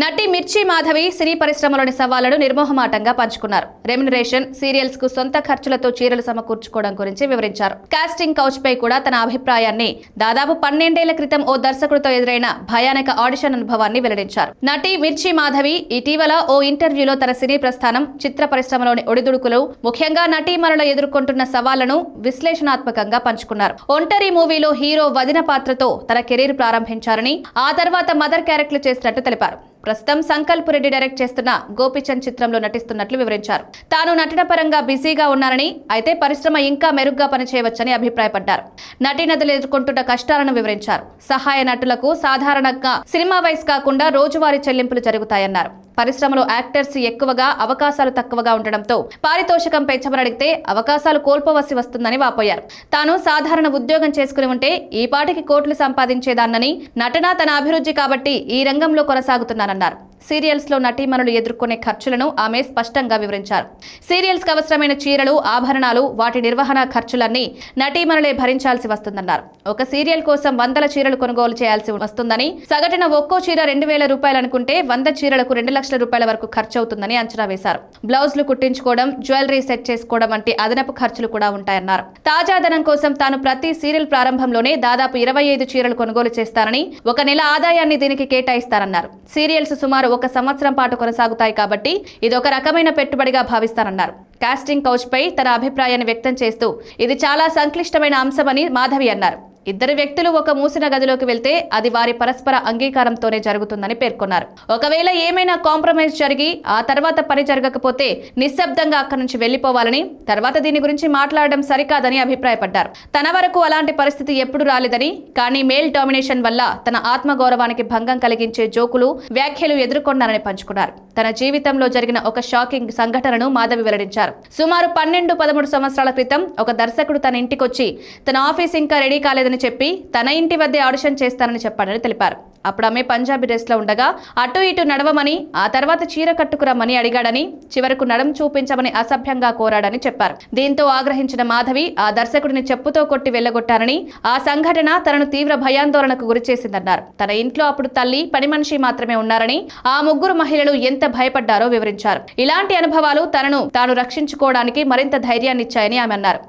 నటి మిర్చి మాధవి సినీ పరిశ్రమలోని సవాళ్ళను నిర్మోహమాటంగా పంచుకున్నారు. రెమ్యునరేషన్ సీరియల్స్కు సొంత ఖర్చులతో చీరలు సమకూర్చుకోవడం గురించి వివరించారు. కాస్టింగ్ కౌచ్ పై కూడా తన అభిప్రాయాన్ని దాదాపు పన్నెండేళ్ళ క్రితం ఓ దర్శకుడితో ఎదురైన భయానక ఆడిషన్ అనుభవాన్ని వెల్లడించారు. నటి మిర్చి మాధవి ఇటీవల ఓ ఇంటర్వ్యూలో తన సినీ ప్రస్థానం చిత్ర పరిశ్రమలోని ఒడిదుడుకులు ముఖ్యంగా నటీమణులు ఎదుర్కొంటున్న సవాళ్ళను విశ్లేషణాత్మకంగా పంచుకున్నారు. ఒంటరి మూవీలో హీరో వదిన పాత్రతో తన కెరీర్ ప్రారంభించారని ఆ తర్వాత మదర్ క్యారెక్టర్ చేసినట్టు తెలిపారు. ప్రస్తుతం సంకల్ప్ రెడ్డి డైరెక్ట్ చేస్తున్న గోపిచంద్ చిత్రంలో నటిస్తున్నట్లు వివరించారు. తాను నటన పరంగా బిజీగా ఉన్నారని అయితే పరిశ్రమ ఇంకా మెరుగ్గా పనిచేయవచ్చని అభిప్రాయపడ్డారు. నటీనటులు ఎదుర్కొంటున్న కష్టాలను వివరించారు. సహాయ నటులకు సాధారణంగా సినిమా వయసు కాకుండా రోజువారీ చెల్లింపులు జరుగుతాయన్నారు. పరిశ్రమలో యాక్టర్స్ ఎక్కువగా అవకాశాలు తక్కువగా ఉండడంతో పారితోషికం పెంచమని అడిగితే అవకాశాలు కోల్పోవలసి వస్తుందని వాపోయారు. తాను సాధారణ ఉద్యోగం చేసుకుని ఉంటే ఈ పాటికి కోట్లు సంపాదించేదాన్నని నటన తన అభిరుచి కాబట్టి ఈ రంగంలో కొనసాగుతున్నానన్నారు. సీరియల్స్లో నటీమణులు ఎదుర్కొనే ఖర్చులను ఆమె స్పష్టంగా వివరించారు. సీరియల్స్కు అవసరమైన చీరలు ఆభరణాలు వాటి నిర్వహణ ఖర్చులన్నీ నటీమణులే భరించాల్సి వస్తుందన్నారు. ఒక సీరియల్ కోసం వందల చీరలు కొనుగోలు చేయాల్సి వస్తుందని సగటున ఒక్కో చీర రెండు వేల రూపాయలు అనుకుంటే వంద చీరలకు రెండు లక్షల రూపాయల వరకు ఖర్చు అవుతుందని అంచనా వేశారు. బ్లౌజ్లు కుట్టించుకోవడం జ్యువెలరీ సెట్ చేసుకోవడం వంటి అదనపు ఖర్చులు కూడా ఉంటాయన్నారు. తాజాదనం కోసం తాను ప్రతి సీరియల్ ప్రారంభంలోనే దాదాపు ఇరవై ఐదు చీరలు కొనుగోలు చేస్తారని ఒక నెల ఆదాయాన్ని దీనికి కేటాయిస్తారన్నారు సీరియల్స్ సుమారు ఒక సంవత్సరం పాటు కొనసాగుతాయి కాబట్టి ఇది ఒక రకమైన పెట్టుబడిగా భావిస్తానన్నారు. కాస్టింగ్ కౌచ్ పై తన అభిప్రాయాన్ని వ్యక్తం చేస్తూ ఇది చాలా సంక్లిష్టమైన అంశమని మాధవి అన్నారు. ఇద్దరు వ్యక్తులు ఒక మూసిన గదిలోకి వెళ్తే అది వారి పరస్పర అంగీకారంతోనే జరుగుతుందని పేర్కొన్నారు. ఒకవేళ ఏమైనా కాంప్రమైజ్ జరిగి ఆ తర్వాత పని జరగకపోతే నిశ్శబ్దంగా అక్కడి నుంచి వెళ్ళిపోవాలని తర్వాత దీని గురించి మాట్లాడడం సరికాదని అభిప్రాయపడ్డారు. తన వరకు అలాంటి పరిస్థితి ఎప్పుడు రాలేదని కానీ మేల్ డామినేషన్ వల్ల తన ఆత్మగౌరవానికి భంగం కలిగించే జోకులు వ్యాఖ్యలు ఎదుర్కొన్నారని పంచుకున్నారు. తన జీవితంలో జరిగిన ఒక షాకింగ్ సంఘటనను మాధవి వెల్లడించారు. సుమారు పన్నెండు పదమూడు సంవత్సరాల క్రితం ఒక దర్శకుడు తన ఇంటికొచ్చి తన ఆఫీస్ ఇంకా రెడీ లేదని చెప్పి తన ఇంటి వద్దే ఆడిషన్ చేస్తానని చెప్పాడని తెలిపారు. అప్పుడు ఆమె పంజాబీ డ్రెస్లో ఉండగా అటు ఇటు నడవమని ఆ తర్వాత చీర కట్టుకురమ్మని అడిగాడని చివరకు నడం చూపించమని అసభ్యంగా కోరాడని చెప్పారు. దీంతో ఆగ్రహించిన మాధవి ఆ దర్శకుడిని చెప్పుతో కొట్టి వెళ్ళగొట్టారని ఆ సంఘటన తనను తీవ్ర భయాందోళనకు గురిచేసిందన్నారు తన ఇంట్లో అప్పుడు తల్లి పని మనిషి మాత్రమే ఉన్నారని ఆ ముగ్గురు మహిళలు ఎంత భయపడ్డారో వివరించారు. ఇలాంటి అనుభవాలు తనను తాను రక్షించుకోవడానికి మరింత ధైర్యాన్నిచ్చాయని ఆమె అన్నారు.